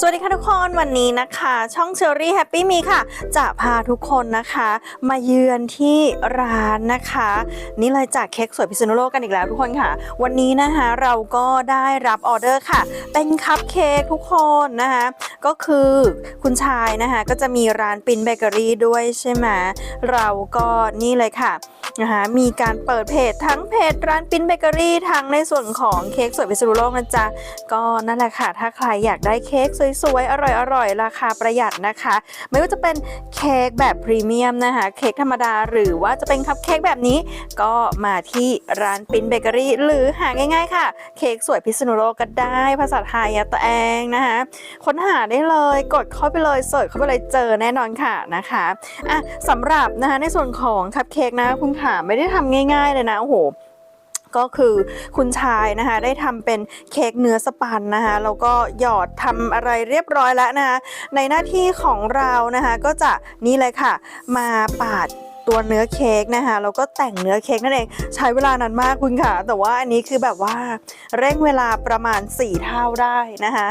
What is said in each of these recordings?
สวัสดีค่ะทุกคนวันนี้นะคะ ช่องเชอรี่แฮปปี้มีค่ะ จะพาทุกคนนะคะ มาเยือนที่ร้านนะคะ นี่เลยจากเค้กสวยพิษณุโลกกันอีกแล้วทุกคนค่ะ วันนี้นะคะเราก็ได้รับออเดอร์ค่ะ เป็นคัพเค้กทุกคนนะคะก็คือคุณชายนะคะก็จะมีร้านปินเบเกอรี่ด้วยใช่ไหมเราก็นี่เลยค่ะ นะคะมีการเปิดเพจทั้งเพจร้านปิ้นเบเกอรี่ทั้งในส่วนของเค้กสวยพิซซูโลกนะจ๊ะก็นั่นแหละค่ะ ถ้าใครอยากได้เค้กสวยๆ อร่อยๆ ราคาประหยัดนะคะ ไม่ว่าจะเป็นเค้กแบบพรีเมียมนะคะ เค้กธรรมดาหรือว่าจะเป็นคัพเค้กแบบนี้ ก็มาที่ร้านปิ้นเบเกอรี่หรือหาง่ายๆ ค่ะ เค้กสวยพิษณุโลกก็ได้ ภาษาไทยอะตัวเองนะคะค้นหาได้เลยกดเข้าไปเลยเสิร์ชเข้าไปเลยเจอแน่นอนค่ะนะคะอะสำหรับนะคะในส่วนของคัพเค้กนะคุณค่ะไม่ได้ทำง่าย ๆ เลยนะโอ้โหก็คือคุณชายนะคะได้ทำเป็นเค้กเนื้อสปันนะคะแล้วก็หยอดทำอะไรเรียบร้อยแล้วนะคะในหน้าที่ของเรานะคะก็จะนี่เลยค่ะ มาปาดตัวเนื้อเค้กนะคะแล้วก็แต่งเนื้อเค้กนั่นเองใช้เวลานานมากคุณค่ะ แต่ว่าอันนี้คือแบบว่าเร่งเวลาประมาณ 4 เท่าได้นะคะ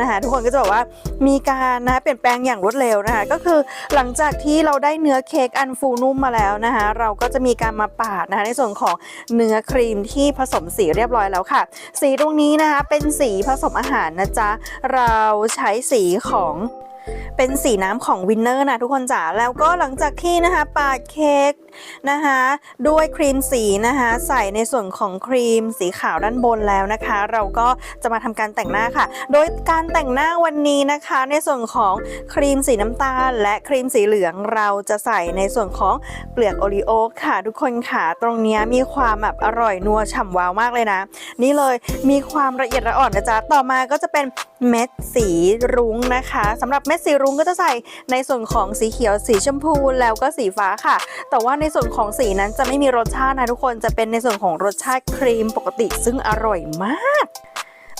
นะคะทุกคนก็จะบอกว่ามีการนะเปลี่ยนแปลงอย่างรวดเร็วนะคะก็คือหลังจากที่เราได้เนื้อเค้กอันฟูนุ่มมาแล้วนะคะเราก็จะมีการมาปาดนะคะในส่วนของเนื้อครีมที่ผสมสีเรียบร้อยแล้วค่ะ สีตรงนี้นะคะเป็นสีผสมอาหารนะจ๊ะเราใช้สีของ เป็นสีน้ำของวินเนอร์นะทุกคนจ๋าแล้วก็หลังจากที่นะคะปาดเค้กนะคะด้วยครีมสีนะคะใส่ในส่วนของครีมสีขาวด้านบนแล้วนะคะ เราก็จะมาทำการแต่งหน้าค่ะ โดยการแต่งหน้าวันนี้นะคะ ในส่วนของครีมสีน้ำตาล และครีมสีเหลืองเราจะใส่ในส่วนของเปลือกโอรีโอค่ะ ทุกคนค่ะตรงนี้มีความแบบอร่อยนัวฉ่ำว้าวมากเลยนะ นี่เลยมีความละเอียดละอ่อนนะจ๊ะต่อมาก็จะเป็นเม็ดสีรุ้งนะคะสำหรับเม็ดสีรุ้งก็จะใส่ในส่วนของสีเขียวสีชมพูแล้วก็สีฟ้าค่ะ แต่ว่าในส่วนของสีนั้นจะไม่มีรสชาตินะทุกคนจะเป็นในส่วนของรสชาติครีมปกติซึ่งอร่อยมาก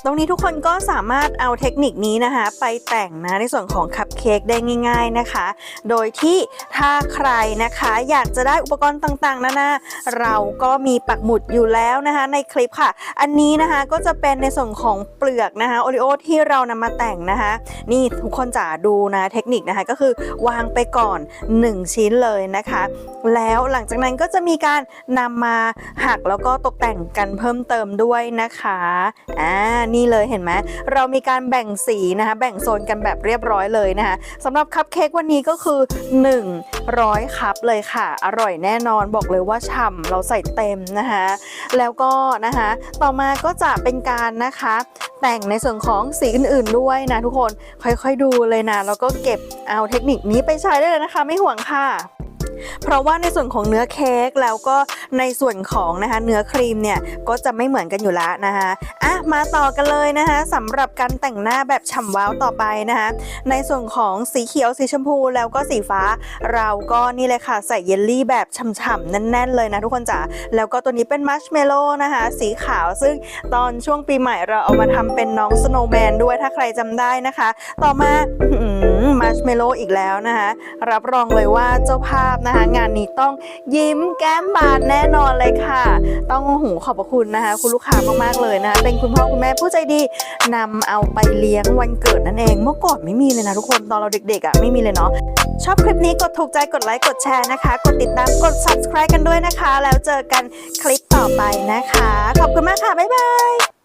ตรงนี้ทุกคนก็สามารถเอาเทคนิคนี้นะคะ ไปแต่งนะในส่วนของคัพ ค้กได้ง่าย ๆนะคะ โดยที่ถ้าใครนะคะอยากจะได้อุปกรณ์ต่างๆนานาเราก็มีปักหมุดอยู่แล้วนะคะ ในคลิปค่ะ อันนี้นะคะก็จะเป็นในส่วนของเปลือกนะคะโอริโอที่เรานำมาแต่งนะคะ นี่ทุกคนจ๋าดูนะเทคนิคนะคะก็คือวางไปก่อน 1 ชิ้นเลยนะคะ แล้วหลังจากนั้นก็จะมีการนำมาหักแล้วก็ตกแต่งกันเพิ่มเติมด้วยนะคะอ่านี่เลยเห็นไหมเรามีการแบ่งสีนะคะ แบ่งโซนกันแบบเรียบร้อยเลยนะคะสำหรับคัพเค้กวันนี้ก็คือ 100 คัพเลยค่ะ อร่อยแน่นอนบอกเลยว่าฉ่ำเราใส่เต็มนะคะ แล้วก็นะคะ ต่อมาก็จะเป็นการนะคะ แต่งในส่วนของสีอื่น ๆด้วยนะทุกคนค่อยๆดูเลยนะ แล้วก็เก็บเอาเทคนิคนี้ไปใช้ได้เลยนะคะ ไม่ห่วงค่ะ เพราะว่าในส่วนของเนื้อเค้กแล้วก็ในส่วนของนะคะเนื้อครีมเนี่ยก็จะไม่เหมือนกันอยู่แล้วนะคะอะมาต่อกันเลยนะคะสำหรับการแต่งหน้าแบบฉ่ำว้าวต่อไปนะคะในส่วนของสีเขียวสีชมพูแล้วก็สีฟ้า เราก็นี่เลยค่ะใส่เยลลี่แบบฉ่ำๆแน่น ๆ เลยนะทุกคนจ๋าแล้วก็ตัวนี้เป็นมัชเมลโล่นะคะสีขาวซึ่งตอนช่วงปีใหม่เราเอามาทำเป็นน้องสโนว์แมนด้วยถ้าใครจำได้นะคะ ต่อมามัชเมลโล่อีกแล้วนะคะรับรองเลยว่าเจ้าภาพนะคะ งานนี้ต้องยิ้มแก้มบานแน่นอนเลยค่ะ ต้องหูขอบพระคุณนะคะ คุณลูกค้ามากๆเลยนะคะ เป็นคุณพ่อคุณแม่ผู้ใจดีนำเอาไปเลี้ยงวันเกิดนั่นเอง เมื่อก่อนไม่มีเลยนะทุกคนตอนเราเด็กๆอะไม่มีเลยเนาะชอบคลิปนี้กดถูกใจกดไลค์กดแชร์นะคะ กดติดตามกด subscribe กันด้วยนะคะ แล้วเจอกันคลิปต่อไปนะคะ ขอบคุณมากค่ะบ๊ายบาย